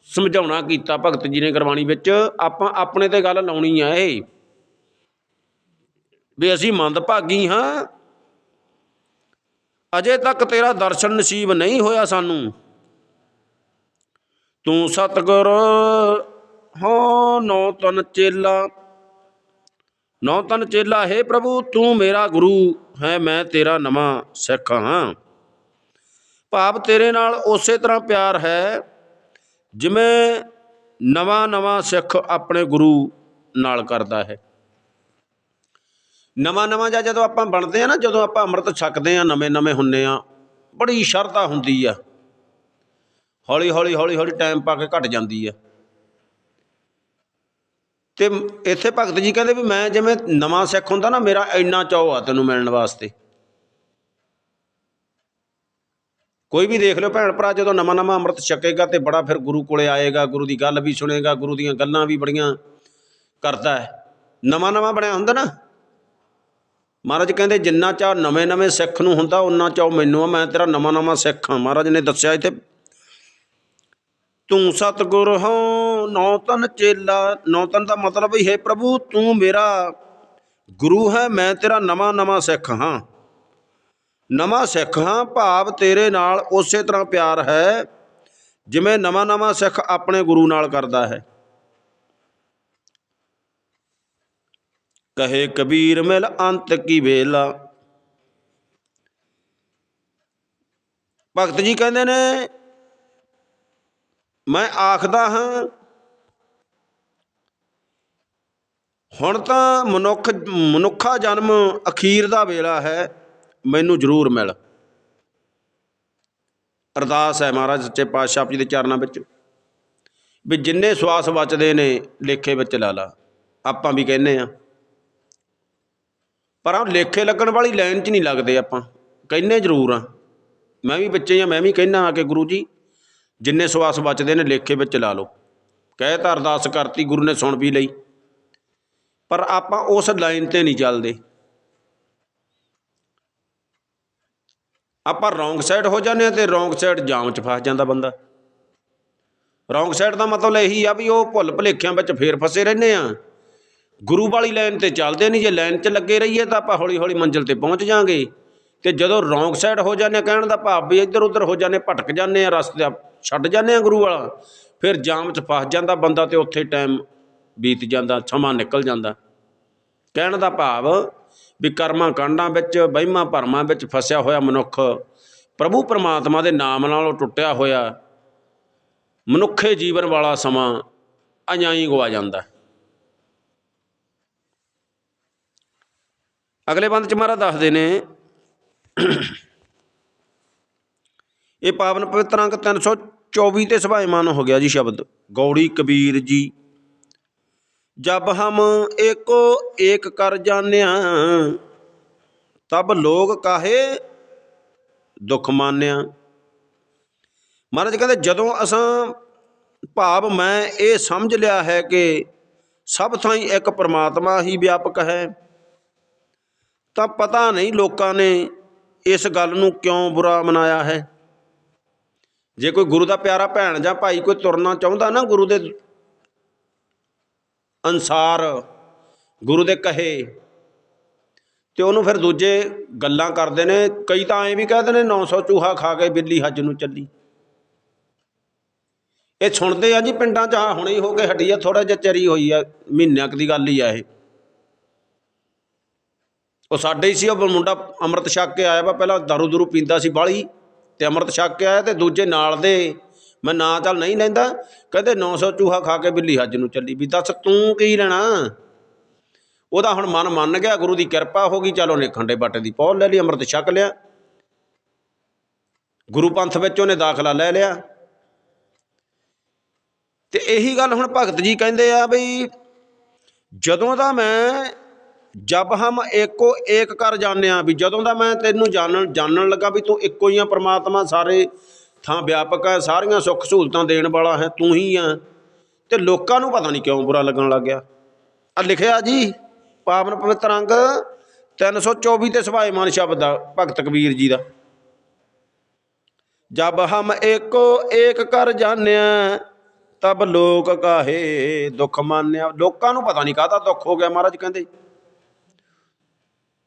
Speaker 1: ਸਮਝਾਉਣਾ ਕੀਤਾ ਭਗਤ ਜੀ ਨੇ ਗੁਰਬਾਣੀ ਵਿੱਚ, ਆਪਾਂ ਆਪਣੇ ਤੇ ਗੱਲ ਲਾਉਣੀ ਆ ਇਹ। ਵੀ ਅਸੀਂ ਮੰਦ ਭਾਗੀ ਹਾਂ। ਅਜੇ ਤੱਕ ਤੇਰਾ ਦਰਸ਼ਨ ਨਸੀਬ ਨਹੀਂ ਹੋਇਆ ਸਾਨੂੰ। ਤੂੰ ਸਤਗੁਰ ਹੋ ਨੌ ਤਨ ਚੇਲਾ। ਨੌ ਤਨ ਚੇਲਾ, ਹੈ ਪ੍ਰਭੂ, ਤੂੰ ਮੇਰਾ ਗੁਰੂ ਹੈ, ਮੈਂ ਤੇਰਾ ਨਵਾਂ ਸਿੱਖ ਹਾਂ। ਭਾਵ ਤੇਰੇ ਨਾਲ ਉਸੇ ਤਰ੍ਹਾਂ ਪਿਆਰ ਹੈ, ਜਿਵੇਂ ਨਵਾਂ ਨਵਾਂ ਸਿੱਖ ਆਪਣੇ ਗੁਰੂ ਨਾਲ ਕਰਦਾ ਹੈ। ਨਵਾਂ ਨਵਾਂ ਜਾਂ ਜਦੋਂ ਆਪਾਂ ਬਣਦੇ ਆ ਨਾ, ਜਦੋਂ ਆਪਾਂ ਅੰਮ੍ਰਿਤ ਛਕਦੇ ਆ, ਨਵੇਂ ਨਵੇਂ ਹੁੰਨੇ ਆ, ਬੜੀ ਸ਼ਰਧਾ ਹੁੰਦੀ ਆ। ਹੌਲੀ ਹੌਲੀ ਹੌਲੀ ਹੌਲੀ ਟਾਈਮ ਪਾ ਕੇ ਘਟ ਜਾਂਦੀ ਆ। ਤੇ ਇੱਥੇ ਭਗਤ ਜੀ ਕਹਿੰਦੇ ਵੀ ਮੈਂ ਜਿਵੇਂ ਨਵਾਂ ਸਿੱਖ ਹੁੰਦਾ ਨਾ, ਮੇਰਾ ਇੰਨਾ ਚਾਅ ਆ ਤੈਨੂੰ ਮਿਲਣ ਵਾਸਤੇ। ਕੋਈ ਵੀ ਦੇਖ ਲਿਓ ਭੈਣ ਭਰਾ, ਜਦੋਂ ਨਵਾਂ ਨਵਾਂ ਅੰਮ੍ਰਿਤ ਛਕੇਗਾ ਤੇ ਬੜਾ ਫਿਰ ਗੁਰੂ ਕੋਲੇ ਆਏਗਾ, ਗੁਰੂ ਦੀ ਗੱਲ ਵੀ ਸੁਣੇਗਾ, ਗੁਰੂ ਦੀਆਂ ਗੱਲਾਂ ਵੀ ਬੜੀਆਂ ਕਰਦਾ ਹੈ। ਨਵਾਂ ਨਵਾਂ ਬਣਿਆ ਹੁੰਦਾ ਨਾ। ਮਹਾਰਾਜ ਕਹਿੰਦੇ, ਜਿੰਨਾ ਚਾਹ ਨਵੇਂ ਨਵੇਂ ਸਿੱਖ ਨੂੰ ਹੁੰਦਾ ਉਨਾ ਚਾਹ ਮੈਨੂੰ ਆ, ਮੈਂ ਤੇਰਾ ਨਵਾਂ ਨਵਾਂ ਸਿੱਖ ਹਾਂ। ਮਹਾਰਾਜ ਨੇ ਦੱਸਿਆ ਇੱਥੇ ਤੂੰ ਸਤਗੁਰ ਹੋ, ਨੌ ਤਨ ਚੇਲਾ। ਨੌ ਤਨ ਦਾ ਮਤਲਬ ਹੀ ਹੈ, ਪ੍ਰਭੂ ਤੂੰ ਮੇਰਾ ਗੁਰੂ ਹੈ, ਮੈਂ ਤੇਰਾ ਨਵਾਂ ਨਵਾਂ ਸਿੱਖ ਹਾਂ। ਨਵਾਂ ਸਿੱਖ ਹਾਂ, ਭਾਵ ਤੇਰੇ ਨਾਲ ਉਸੇ ਤਰ੍ਹਾਂ ਪਿਆਰ ਹੈ, ਜਿਵੇਂ ਨਵਾਂ ਨਵਾਂ ਸਿੱਖ ਆਪਣੇ ਗੁਰੂ ਨਾਲ ਕਰਦਾ ਹੈ। ਕਹੇ ਕਬੀਰ, ਮਿਲ ਅੰਤ ਕੀ ਵੇਲਾ। ਭਗਤ ਜੀ ਕਹਿੰਦੇ ਨੇ ਮੈਂ ਆਖਦਾ ਹਾਂ, ਹੁਣ ਤਾਂ ਮਨੁੱਖ, ਮਨੁੱਖਾ ਜਨਮ ਅਖੀਰ ਦਾ ਵੇਲਾ ਹੈ, ਮੈਨੂੰ ਜ਼ਰੂਰ ਮਿਲ। ਅਰਦਾਸ ਹੈ ਮਹਾਰਾਜ ਸੱਚੇ ਪਾਤਸ਼ਾਹ ਜੀ ਦੇ ਚਰਨਾਂ ਵਿੱਚ, ਵੀ ਜਿੰਨੇ ਸਵਾਸ ਬਚਦੇ ਨੇ, ਲੇਖੇ ਵਿੱਚ ਲਾ ਲਾ। ਆਪਾਂ ਵੀ ਕਹਿੰਨੇ ਆ ਪਰ ਆ ਲੇਖੇ ਲੱਗਣ ਵਾਲੀ ਲਾਈਨ 'ਚ ਨਹੀਂ ਲੱਗਦੇ ਆਪਾਂ। ਕਹਿੰਨੇ ਜ਼ਰੂਰ ਆ ਮੈਂ ਵੀ ਬੱਚੇ ਆ ਮੈਂ ਵੀ ਕਹਿਣਾ ਆ ਕਿ ਗੁਰੂ ਜੀ ਜਿੰਨੇ ਸਵਾਸ ਬਚਦੇ ਨੇ ਲੇਖੇ ਵਿੱਚ ਲਾ ਲਓ। ਕਹਿ ਤਾਂ ਅਰਦਾਸ ਕਰਤੀ ਗੁਰੂ ਨੇ ਸੁਣ ਵੀ ਲਈ। ਪਰ ਆਪਾਂ ਉਸ ਲਾਈਨ ਤੇ ਨਹੀਂ ਚੱਲਦੇ। ਆਪਾਂ ਰੋਂਗ ਸਾਈਡ ਹੋ ਜਾਂਦੇ ਆ ਤੇ ਰੋਂਗ ਸਾਈਡ ਜਾਮ 'ਚ ਫਸ ਜਾਂਦਾ ਬੰਦਾ। ਰੋਂਗ ਸਾਈਡ ਦਾ ਮਤਲਬ ਇਹੀ ਆ ਵੀ ਉਹ ਭੁੱਲ ਭੁਲੇਖਿਆਂ ਵਿੱਚ ਫੇਰ ਫਸੇ ਰਹਿੰਦੇ ਆ ਗੁਰੂ ਵਾਲੀ ਲਾਈਨ ਤੇ ਚੱਲਦੇ ਨਹੀਂ। ਜੇ ਲਾਈਨ 'ਚ ਲੱਗੇ ਰਹੀਏ ਤਾਂ ਆਪਾਂ ਹੌਲੀ ਹੌਲੀ ਮੰਜ਼ਿਲ ਤੇ ਪਹੁੰਚ ਜਾਾਂਗੇ। ਤੇ ਜਦੋਂ ਰੋਂਗ ਸਾਈਡ ਹੋ ਜਾਂਦੇ ਹਾਂ, ਕਹਿਣ ਦਾ ਭਾਵ ਵੀ ਇੱਧਰ ਉੱਧਰ ਹੋ ਜਾਂਦੇ ਭਟਕ ਜਾਂਦੇ ਆ ਰਸਤੇ ਛੱਡ ਜਾਂਦੇ ਆ ਗੁਰੂ ਵਾਲਾ। ਫਿਰ ਜਾਮ 'ਚ ਫਸ ਜਾਂਦਾ ਬੰਦਾ ਤੇ ਉੱਥੇ ਟਾਈਮ ਬੀਤ ਜਾਂਦਾ, ਸਮਾਂ ਨਿਕਲ ਜਾਂਦਾ। ਕਹਿਣ ਦਾ ਭਾਵ ਵੀ ਕਰਮਾਂ ਕਾਂਡਾਂ ਵਿੱਚ, ਵਹਿਮਾਂ ਭਰਮਾਂ ਵਿੱਚ ਫਸਿਆ ਹੋਇਆ ਮਨੁੱਖ ਪ੍ਰਭੂ ਪਰਮਾਤਮਾ ਦੇ ਨਾਮ ਨਾਲੋਂ ਟੁੱਟਿਆ ਹੋਇਆ ਮਨੁੱਖੇ ਜੀਵਨ ਵਾਲਾ ਸਮਾਂ ਅਜਾਂ ਹੀ ਗਵਾ ਜਾਂਦਾ। ਅਗਲੇ ਬੰਦ ਚ ਮਹਾਰਾਜ ਦੱਸਦੇ ਨੇ, ਇਹ ਪਾਵਨ ਪਵਿੱਤਰ ਅੰਕ 324 ਤੇ ਸਭਾਇਮਾਨ ਹੋ ਗਿਆ ਜੀ ਸ਼ਬਦ। ਗੌੜੀ ਕਬੀਰ ਜੀ, ਜਬ ਹਮ ਏਕੋ ਏਕ ਕਰ ਜਾਣਿਆ, ਤਬ ਲੋਕ ਕਾਹੇ ਦੁੱਖ ਮਾਨਿਆ। ਮਹਾਰਾਜ ਕਹਿੰਦੇ, ਜਦੋਂ ਅਸਾਂ ਭਾਵ ਮੈਂ ਇਹ ਸਮਝ ਲਿਆ ਹੈ ਕਿ ਸਭ ਥਾਈਂ ਇੱਕ ਪਰਮਾਤਮਾ ਹੀ ਵਿਆਪਕ ਹੈ, ਤਾਂ ਪਤਾ ਨਹੀਂ ਲੋਕਾਂ ਨੇ ਇਸ ਗੱਲ ਨੂੰ ਕਿਉਂ ਬੁਰਾ ਮਨਾਇਆ ਹੈ। ਜੇ ਕੋਈ ਗੁਰੂ ਦਾ ਪਿਆਰਾ ਭੈਣ ਜਾਂ ਭਾਈ ਕੋਈ ਤੁਰਨਾ ਚਾਹੁੰਦਾ ਨਾ ਗੁਰੂ ਦੇ ਅਨਸਾਰ, ਗੁਰੂ ਦੇ ਕਹੇ, ਤੇ ਉਹਨੂੰ ਫਿਰ ਦੂਜੇ ਗੱਲਾਂ ਕਰਦੇ ਨੇ, ਕਈ ਤਾਂ ਐਂ ਵੀ ਕਹਿੰਦੇ ਨੇ 900 ਚੂਹਾ ਖਾ ਕੇ ਬਿੱਲੀ ਹੱਜ ਨੂੰ ਚੱਲੀ। ਇਹ ਸੁਣਦੇ ਆ ਜੀ ਪਿੰਡਾਂ 'ਚ ਹਾਂ ਹੁਣੇ ਹੀ ਹੋ ਕੇ ਹਟੀ ਆ ਥੋੜਾ ਜਿਹਾ ਚਰੀ ਹੋਈ ਆ, ਮਹੀਨਿਆਂ ਕੁ ਦੀ ਗੱਲ ਹੀ ਆ ਇਹ। ਉਹ ਸਾਡੇ ਹੀ ਸੀ, ਉਹ ਮੁੰਡਾ ਅੰਮ੍ਰਿਤ ਛਕ ਕੇ ਆਇਆ ਵਾ, ਪਹਿਲਾਂ ਦਾਰੂ ਦੂਰੂ ਪੀਂਦਾ ਸੀ ਬਾਲੀ ਤੇ ਅੰਮ੍ਰਿਤ ਛਕ ਕੇ ਆਇਆ ਤੇ ਦੂਜੇ ਨਾਲ ਦੇ। ਮੈਂ ਨਾਂ ਚੱਲ ਨਹੀਂ ਲੈਂਦਾ। ਕਹਿੰਦੇ 900 ਚੂਹਾ ਖਾ ਕੇ ਬਿੱਲੀ ਹੱਜ ਨੂੰ ਚੱਲੀ ਵੀ ਦੱਸ ਤੂੰ ਕੀ ਲੈਣਾ? ਉਹਦਾ ਹੁਣ ਮਨ ਮੰਨ ਗਿਆ, ਗੁਰੂ ਦੀ ਕਿਰਪਾ ਹੋ ਗਈ, ਚਲੋ ਨੇ ਖੰਡੇ ਬਾਟੇ ਦੀ ਪੌਲ ਲੈ ਲਈ, ਅੰਮ੍ਰਿਤ ਛਕ ਲਿਆ। ਗੁਰੂ ਪੰਥ ਵਿੱਚ ਉਹਨੇ ਦਾਖਲਾ ਲੈ ਲਿਆ। ਤੇ ਇਹੀ ਗੱਲ ਹੁਣ ਭਗਤ ਜੀ ਕਹਿੰਦੇ ਆ ਬਈ ਜਦੋਂ ਦਾ ਮੈਂ ਜਬ ਹਮ ਏਕੋ ਏਕ ਕਰ ਜਾਣਿਆ ਵੀ ਜਦੋਂ ਦਾ ਮੈਂ ਤੈਨੂੰ ਜਾਣਨ ਜਾਣਨ ਲੱਗਾ ਵੀ ਤੂੰ ਇੱਕੋ ਹੀ ਆ, ਪ੍ਰਮਾਤਮਾ ਸਾਰੇ ਥਾਂ ਵਿਆਪਕ ਹੈ, ਸਾਰੀਆਂ ਸੁੱਖ ਸਹੂਲਤਾਂ ਦੇਣ ਵਾਲਾ ਹੈ, ਤੂੰ ਹੀ ਆ। ਤੇ ਲੋਕਾਂ ਨੂੰ ਪਤਾ ਨਹੀਂ ਕਿਉਂ ਬੁਰਾ ਲੱਗਣ ਲੱਗ ਗਿਆ। ਆ ਲਿਖਿਆ ਜੀ, ਪਾਵਨ ਪਵਿੱਤਰ ਅੰਗ 324 ਤੇ ਸਭਾਇਮਾਨ ਸ਼ਬਦ ਆ ਭਗਤ ਕਬੀਰ ਜੀ ਦਾ। ਜਬ ਹਮ ਏਕੋ ਏਕ ਕਰ ਜਾਣਿਆ, ਤਬ ਲੋਕ ਕਾਹੇ ਦੁੱਖ ਮਾਨਿਆ। ਲੋਕਾਂ ਨੂੰ ਪਤਾ ਨਹੀਂ ਕਾਹਦਾ ਦੁੱਖ ਹੋ ਗਿਆ, ਮਹਾਰਾਜ ਕਹਿੰਦੇ।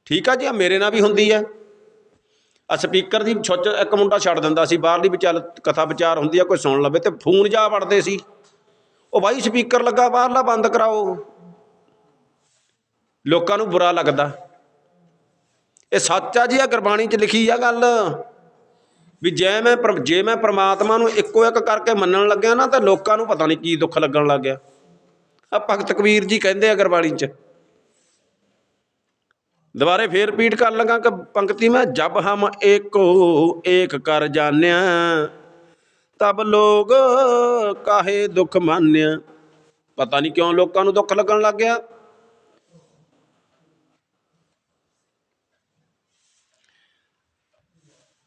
Speaker 1: ਠੀਕ ਆ ਜੀ, ਆ ਮੇਰੇ ਨਾਲ ਵੀ ਹੁੰਦੀ ਹੈ ਆ ਸਪੀਕਰ ਦੀ ਛੁੱਚ ਇੱਕ ਮੁੰਡਾ ਛੱਡ ਦਿੰਦਾ ਸੀ, ਬਾਹਰਲੀ ਵੀ ਚੱਲ ਕਥਾ ਵਿਚਾਰ ਹੁੰਦੀ ਆ, ਕੋਈ ਸੁਣ ਲਵੇ ਤੇ ਫੋਨ ਜਾ ਵੜਦੇ ਸੀ। ਉਹ ਬਾਈ ਸਪੀਕਰ ਲੱਗਾ, ਬਾਹਰਲਾ ਬੰਦ ਕਰਾਓ। ਲੋਕਾਂ ਨੂੰ ਬੁਰਾ ਲੱਗਦਾ। ਇਹ ਸੱਚ ਆ ਜੀ, ਆ ਗੁਰਬਾਣੀ 'ਚ ਲਿਖੀ ਆ ਗੱਲ। ਵੀ ਜੇ ਮੈਂ ਪਰ- ਜੇ ਮੈਂ ਪ੍ਰਮਾਤਮਾ ਨੂੰ ਇੱਕੋ ਇੱਕ ਕਰਕੇ ਮੰਨਣ ਲੱਗਿਆ ਨਾ, ਤਾਂ ਲੋਕਾਂ ਨੂੰ ਪਤਾ ਨਹੀਂ ਕੀ ਦੁੱਖ ਲੱਗਣ ਲੱਗ ਗਿਆ। ਆ ਭਗਤ ਕਬੀਰ ਜੀ ਕਹਿੰਦੇ ਆ ਗੁਰਬਾਣੀ 'ਚ ਦੁਬਾਰੇ ਫੇਰ ਰਿਪੀਟ ਕਰ ਲਗਾ ਕਿ ਪੰਕਤੀ ਮੈਂ ਜਬ ਹਮ ਏਕੋ ਏਕ ਕਰ ਜਾਣਿਆ, ਤਬ ਲੋਗ ਕਾਹੇ ਦੁੱਖ ਮਾਨਿਆ ਪਤਾ ਨਹੀਂ ਕਿਉਂ ਲੋਕਾਂ ਨੂੰ ਦੁੱਖ ਲੱਗਣ ਲੱਗ ਗਿਆ।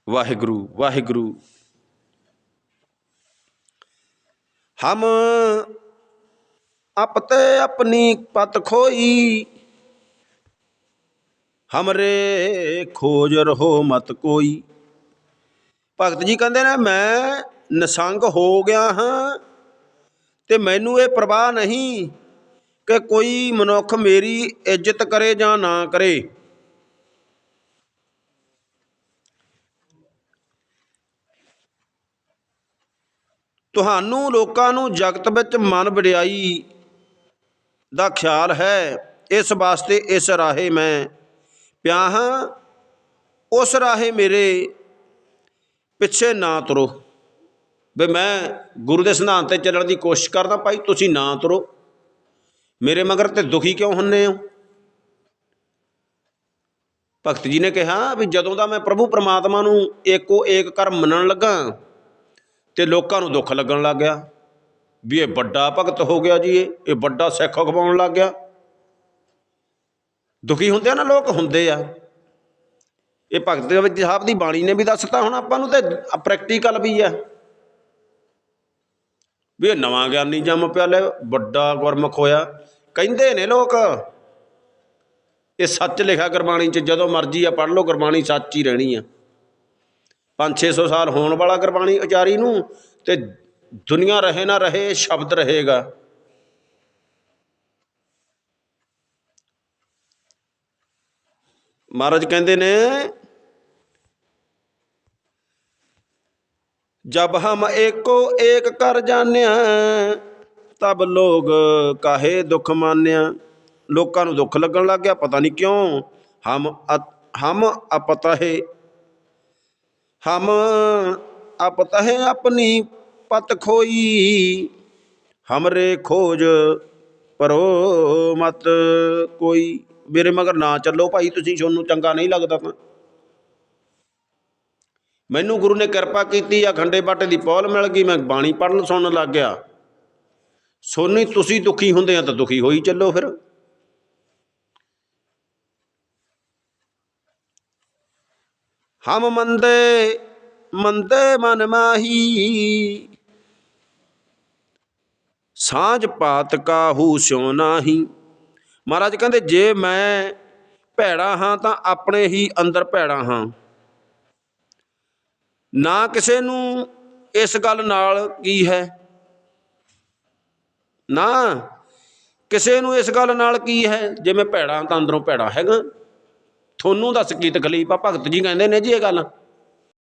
Speaker 1: ਵਾਹਿਗੁਰੂ ਵਾਹਿਗੁਰੂ। ਹਮ ਆਪਤੇ ਆਪਣੀ ਪਤ ਖੋਈ ਹਮਰੇ ਖੋਜ ਰਹੋ ਮਤ ਕੋਈ। ਭਗਤ ਜੀ ਕਹਿੰਦੇ ਨੇ, ਮੈਂ ਨਸੰਗ ਹੋ ਗਿਆ ਹਾਂ ਤੇ ਮੈਨੂੰ ਇਹ ਪ੍ਰਵਾਹ ਨਹੀਂ ਕਿ ਕੋਈ ਮਨੁੱਖ ਮੇਰੀ ਇੱਜ਼ਤ ਕਰੇ ਜਾਂ ਨਾ ਕਰੇ। ਤੁਹਾਨੂੰ ਲੋਕਾਂ ਨੂੰ ਜਗਤ ਵਿੱਚ ਮਨ ਵਡਿਆਈ ਦਾ ਖਿਆਲ ਹੈ, ਇਸ ਵਾਸਤੇ ਇਸ ਰਾਹੇ ਮੈਂ ਪਿਆ ਹਾਂ, ਉਸ ਰਾਹੇ ਮੇਰੇ ਪਿੱਛੇ ਨਾ ਤੁਰੋ। ਵੀ ਮੈਂ ਗੁਰੂ ਦੇ ਸਿਧਾਂਤ ਤੇ ਚੱਲਣ ਦੀ ਕੋਸ਼ਿਸ਼ ਕਰਦਾ, ਭਾਈ ਤੁਸੀਂ ਨਾ ਤੁਰੋ। ਮੇਰੇ ਮਗਰ ਤੇ ਦੁਖੀ ਕਿਉਂ ਹੁੰਨੇ ਹੋ? ਭਗਤ ਜੀ ਨੇ ਕਿਹਾ ਵੀ ਜਦੋਂ ਦਾ ਮੈਂ ਪ੍ਰਭੂ ਪਰਮਾਤਮਾ ਨੂੰ ਏਕੋ ਏਕ ਕਰ ਮੰਨਣ ਲੱਗਾ ਤੇ ਲੋਕਾਂ ਨੂੰ ਦੁੱਖ ਲੱਗਣ ਲੱਗ ਗਿਆ, ਵੀ ਇਹ ਵੱਡਾ ਭਗਤ ਹੋ ਗਿਆ ਜੀ, ਇਹ ਇਹ ਵੱਡਾ ਸਿੱਖ ਖਵਾਉਣ ਲੱਗ ਗਿਆ। ਦੁਖੀ ਹੁੰਦੇ ਆ ਨਾ ਲੋਕ? ਹੁੰਦੇ ਆ। ਇਹ ਭਗਤ ਦੇ ਵਿੱਚ ਸਾਹਿਬ ਦੀ ਬਾਣੀ ਨੇ ਵੀ ਦੱਸਤਾ ਹੁਣ ਆਪਾਂ ਨੂੰ ਤੇ ਪ੍ਰੈਕਟੀਕਲ ਵੀ ਆ। ਵੀ ਇਹ ਨਵਾਂ ਗਿਆਨੀ ਜੰਮ ਪਿਆ ਲੈ, ਵੱਡਾ ਗੁਰਮੁਖ ਹੋਇਆ। ਕਹਿੰਦੇ ਨੇ ਲੋਕ, ਇਹ ਸੱਚ ਲਿਖਿਆ ਗੁਰਬਾਣੀ 'ਚ, ਜਦੋਂ ਮਰਜ਼ੀ ਆ ਪੜ੍ਹ ਲਓ, ਗੁਰਬਾਣੀ ਸੱਚ ਹੀ ਰਹਿਣੀ ਆ। 5-600 ਸਾਲ ਹੋਣ ਵਾਲਾ ਗੁਰਬਾਣੀ ਉਚਾਰੀ ਨੂੰ ਤੇ ਦੁਨੀਆ ਰਹੇ ਨਾ ਰਹੇ ਸ਼ਬਦ ਰਹੇਗਾ। ਮਹਾਰਾਜ ਕਹਿੰਦੇ ਨੇ, ਜਬ ਹਮ ਏਕੋ ਏਕ ਕਰ ਜਾਣਿਆ, ਤਬ ਲੋਗ ਕਾਹੇ ਦੁੱਖ ਮਾਨਿਆ। ਲੋਕਾਂ ਨੂੰ ਦੁੱਖ ਲੱਗਣ ਲੱਗ ਗਿਆ, ਪਤਾ ਨਹੀਂ ਕਿਉਂ। ਹਮ ਅ- ਹਮ ਅਪਤਾ ਹੈ ਹਮ ਅਪਤਾ ਆਪਣੀ ਪਤ ਖੋਈ। ਹਮਰੇ ਖੋਜ ਪਰੋ ਮਤ ਕੋਈ। ਮੇਰੇ ਮਗਰ ਨਾ ਚੱਲੋ ਭਾਈ, ਤੁਸੀਂ ਤੁਹਾਨੂੰ ਚੰਗਾ ਨਹੀਂ ਲੱਗਦਾ ਤਾਂ। ਮੈਨੂੰ ਗੁਰੂ ਨੇ ਕਿਰਪਾ ਕੀਤੀ ਆ ਖੰਡੇ ਬਾਟੇ ਦੀ ਪੌਲ ਮਿਲ ਗਈ, ਮੈਂ ਬਾਣੀ ਪੜਨ ਸੁਣਨ ਲੱਗ ਗਿਆ। ਸੋਨੀ, ਤੁਸੀਂ ਦੁਖੀ ਹੁੰਦੇ ਆ ਤਾਂ ਦੁਖੀ ਹੋਈ ਚੱਲੋ ਫਿਰ। ਹਮ ਮੰਦੇ ਮੰਦੇ ਮਨ ਮਾਹੀ। ਸਾਂਝ ਪਾਤ ਕਾਹੂ ਸਿਉ ਨਾਹੀ। ਮਹਾਰਾਜ ਕਹਿੰਦੇ, ਜੇ ਮੈਂ ਭੈੜਾ ਹਾਂ, ਤਾਂ ਆਪਣੇ ਹੀ ਅੰਦਰ ਭੈੜਾ ਹਾਂ। ਨਾ ਕਿਸੇ ਨੂੰ ਇਸ ਗੱਲ ਨਾਲ ਕੀ ਹੈ? ਨਾ ਕਿਸੇ ਨੂੰ ਇਸ ਗੱਲ ਨਾਲ ਕੀ ਹੈ? ਜੇ ਮੈਂ ਭੈੜਾ ਤਾਂ ਅੰਦਰੋਂ ਭੈੜਾ ਹੈਗਾ। ਤੁਹਾਨੂੰ ਦੱਸ ਕੀ ਤਕਲੀਫ ਆ? ਭਗਤ ਜੀ ਕਹਿੰਦੇ ਨੇ ਜੀ ਇਹ ਗੱਲ।